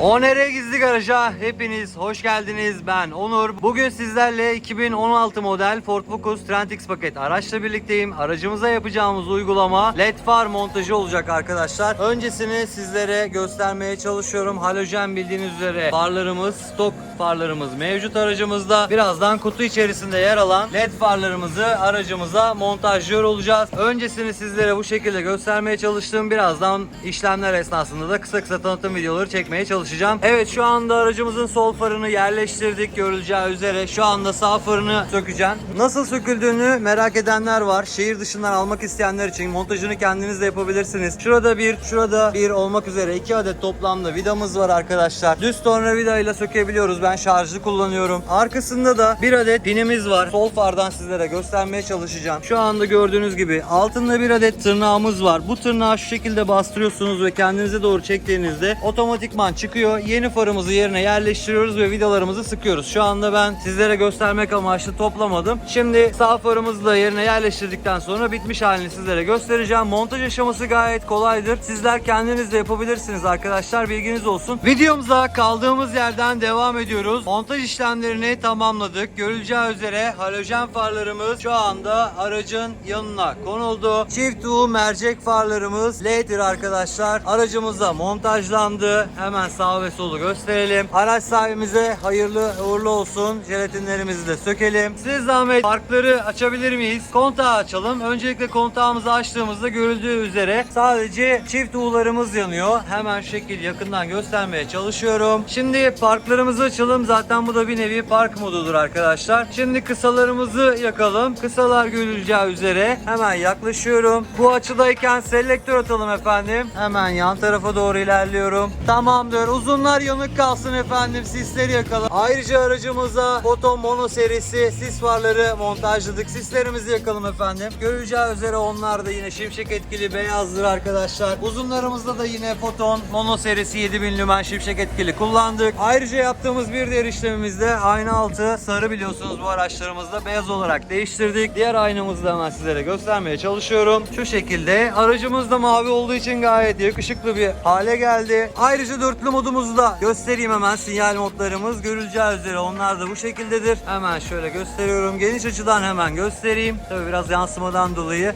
ONR Gizli Garaj'a hepiniz hoş geldiniz. Ben Onur. Bugün sizlerle 2016 model Ford Focus Trend X paket araçla birlikteyim. Aracımıza yapacağımız uygulama LED far montajı olacak arkadaşlar. Öncesini sizlere göstermeye çalışıyorum. Halojen bildiğiniz üzere farlarımız, stok farlarımız mevcut aracımızda. Birazdan kutu içerisinde yer alan LED farlarımızı aracımıza montajlıyor olacağız. Öncesini sizlere bu şekilde göstermeye çalıştım. Birazdan işlemler esnasında da kısa kısa tanıtım videoları çekmeye çalışacağım. Evet şu anda aracımızın sol farını yerleştirdik görüleceği üzere. Şu anda sağ farını sökeceğim. Nasıl söküldüğünü merak edenler var. Şehir dışından almak isteyenler için montajını kendiniz de yapabilirsiniz. Şurada bir, şurada bir olmak üzere iki adet toplamda vidamız var arkadaşlar. Düz tornavida ile sökebiliyoruz. Ben şarjlı kullanıyorum. Arkasında da bir adet pinimiz var. Sol fardan sizlere göstermeye çalışacağım. Şu anda gördüğünüz gibi altında bir adet tırnağımız var. Bu tırnağı şu şekilde bastırıyorsunuz ve kendinize doğru çektiğinizde otomatikman çıkıyor. Yeni farımızı yerine yerleştiriyoruz ve vidalarımızı sıkıyoruz. Şu anda ben sizlere göstermek amaçlı toplamadım. Şimdi sağ farımızı da yerine yerleştirdikten sonra bitmiş halini sizlere göstereceğim. Montaj aşaması gayet kolaydır. Sizler kendiniz de yapabilirsiniz arkadaşlar. Bilginiz olsun. Videomuza kaldığımız yerden devam ediyoruz. Montaj işlemlerini tamamladık. Görüleceği üzere halojen farlarımız şu anda aracın yanına konuldu. Çift U mercek farlarımız LED'dir arkadaşlar. Aracımıza montajlandı. Hemen sağ ve solu gösterelim. Araç sahibimize hayırlı uğurlu olsun. Jelatinlerimizi de sökelim. Siz zahmet farkları açabilir miyiz? Kontağı açalım. Öncelikle kontağımızı açtığımızda görüldüğü üzere sadece çift U'larımız yanıyor. Hemen şekil yakından göstermeye çalışıyorum. Şimdi parklarımızı açalım. Zaten bu da bir nevi park modudur arkadaşlar. Şimdi kısalarımızı yakalım. Kısalar görüleceği üzere hemen yaklaşıyorum. Bu açıdayken selektör atalım efendim. Hemen yan tarafa doğru ilerliyorum. Tamamdır. Uzunlar yanık kalsın efendim. Sisleri yakalım. Ayrıca aracımıza Foton Mono serisi sis farları montajladık. Sislerimizi yakalım efendim. Görüleceği üzere onlar da yine şimşek etkili beyazdır arkadaşlar. Uzunlarımızda da yine Foton Mono serisi 7000 lümen şimşek etkili kullandık. Ayrıca yaptığımız bir diğer işlemimizde ayna altı sarı biliyorsunuz bu araçlarımızda beyaz olarak değiştirdik. Diğer aynamızı da hemen sizlere göstermeye çalışıyorum. Şu şekilde aracımız da mavi olduğu için gayet yakışıklı bir hale geldi. Ayrıca dörtlü modumuzu da göstereyim hemen sinyal modlarımız görüleceği üzere onlar da bu şekildedir. Hemen şöyle gösteriyorum. Geniş açıdan hemen göstereyim. Tabi biraz yansımadan dolayı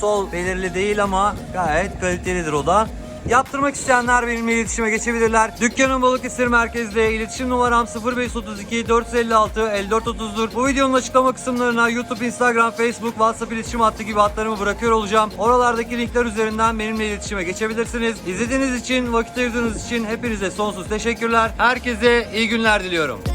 sol belirli değil ama gayet kalitelidir o da. Yaptırmak isteyenler benimle iletişime geçebilirler. Dükkanın Balıkesir merkezde iletişim numaram 0532 456 5430'dur. Bu videonun açıklama kısımlarına YouTube, Instagram, Facebook, WhatsApp iletişim hattı gibi hatlarımı bırakıyor olacağım. Oralardaki linkler üzerinden benimle iletişime geçebilirsiniz. İzlediğiniz için, vakit ayırdığınız için hepinize sonsuz teşekkürler. Herkese iyi günler diliyorum.